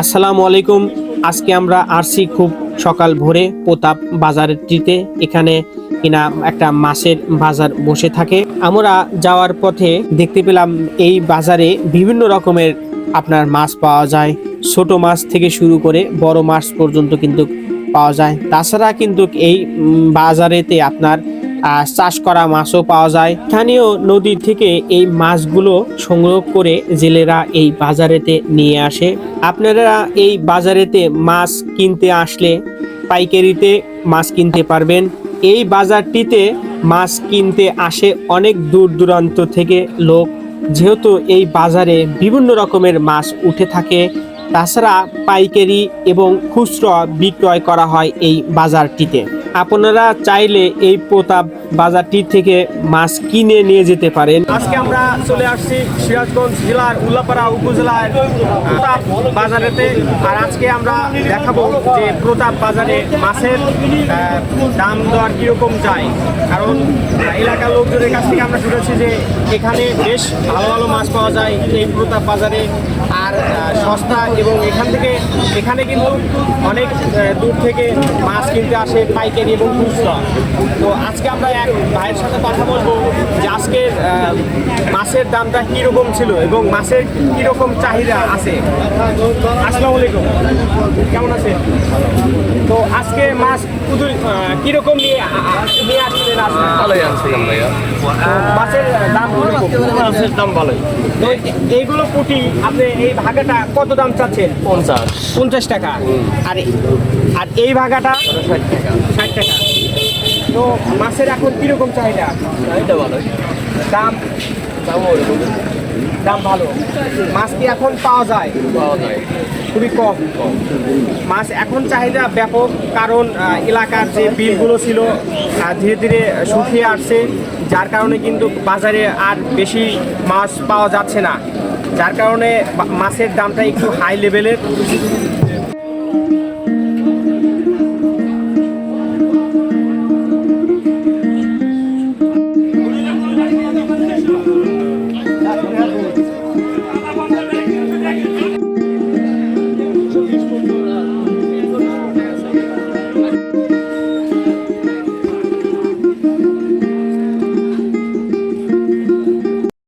আসসালামু আলাইকুম। আজকে আমরা আসছি খুব সকাল ভোরে প্রতাপ বাজারটিতে। এখানে কিনা একটা মাছের বাজার বসে থাকে। আমরা যাওয়ার পথে দেখতে পেলাম এই বাজারে বিভিন্ন রকমের আপনার মাছ পাওয়া যায়। ছোট মাছ থেকে শুরু করে বড় মাছ পর্যন্ত কিন্তু পাওয়া যায়। তাছাড়া কিন্তু এই বাজারেতে আপনার চাষ করা মাছও পাওয়া যায়। স্থানীয় নদী থেকে এই মাছগুলো সংগ্রহ করে জেলেরা এই বাজারেতে নিয়ে আসে। আপনারা এই বাজারেতে মাছ কিনতে আসলে পাইকারিতে মাছ কিনতে পারবেন। এই বাজারটিতে মাছ কিনতে আসে অনেক দূর দূরান্ত থেকে লোক। যেহেতু এই বাজারে বিভিন্ন রকমের মাছ উঠে থাকে তাছাড়া পাইকারি এবং খুচরা বিক্রয় করা হয় এই বাজারটিতে। আপনারা চাইলে এই প্রতাপ বাজারটি থেকে মাছ কিনে নিয়ে যেতে পারেন। আজকে আমরা চলে আসছি সিরাজগঞ্জ জেলার উল্লাপাড়া উপজেলার প্রতাপ বাজারেতে। আর আজকে আমরা দেখাবো যে প্রতাপ বাজারে মাছের দাম দর কীরকম যায় কারণ এলাকার লোকজনের কাছ থেকে আমরা শুনেছি যে এখানে বেশ ভালো ভালো মাছ পাওয়া যায় এই প্রতাপ বাজারে। আর সস্তা এবং এখান থেকে, এখানে কিন্তু অনেক দূর থেকে মাছ কিনতে আসে, পাইকারি এবং খুচরা তো আজকে আমরা এক ভাইয়ের সাথে কথা বলব যে আজকের মাছের দামটা কীরকম ছিল এবং মাছের কীরকম চাহিদা আছে? আসসালামু আলাইকুম। কেমন আছে তো আজকে মাছ কুদুর কীরকম নিয়ে নিয়ে আসছিলেন ভালোই আনছিলাম ভাইয়া। মাছের দাম মাছের দাম ভালোই। তো এইগুলো পুটি আপনি এই ভাগাটা কত দাম চাচ্ছেন? পঞ্চাশ। পঞ্চাশ টাকা। আর আর এই ভাগাটা ষাট টাকা। ষাট টাকা। তো মাছের এখন কীরকম চাহিদা? এটা ভালোই। দাম দাম দাম ভালো। মাছ কি এখন পাওয়া যায়? পাওয়া যায়। খুবই কম। মাছ এখন চাহিদা ব্যাপক কারণ এলাকার যে বিলগুলো ছিল ধীরে ধীরে শুকিয়ে আসছে যার কারণে কিন্তু বাজারে আর বেশি মাছ পাওয়া যাচ্ছে না। যার কারণে মাছের দামটা একটু হাই লেভেলের Cristo.